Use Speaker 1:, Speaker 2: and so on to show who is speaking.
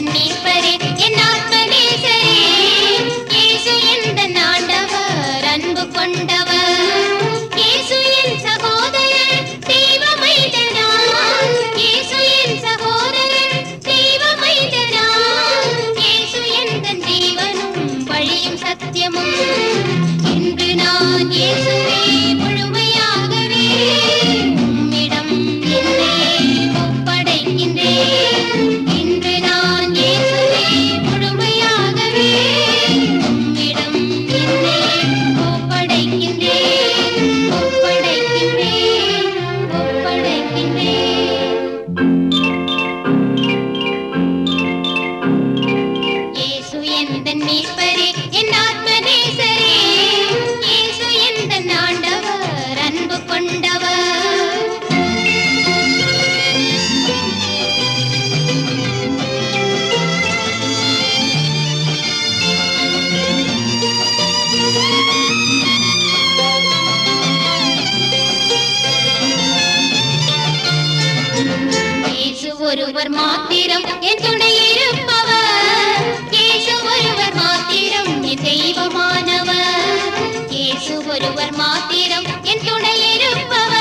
Speaker 1: जन्मे परे ஒருவர் மாத்திரம் என் துணை இருப்பவர். இயேசு ஒருவர் மாத்திரம் என் தெய்வமானவர். இயேசு ஒருவர் மாத்திரம் என் துணை இருப்பவர்.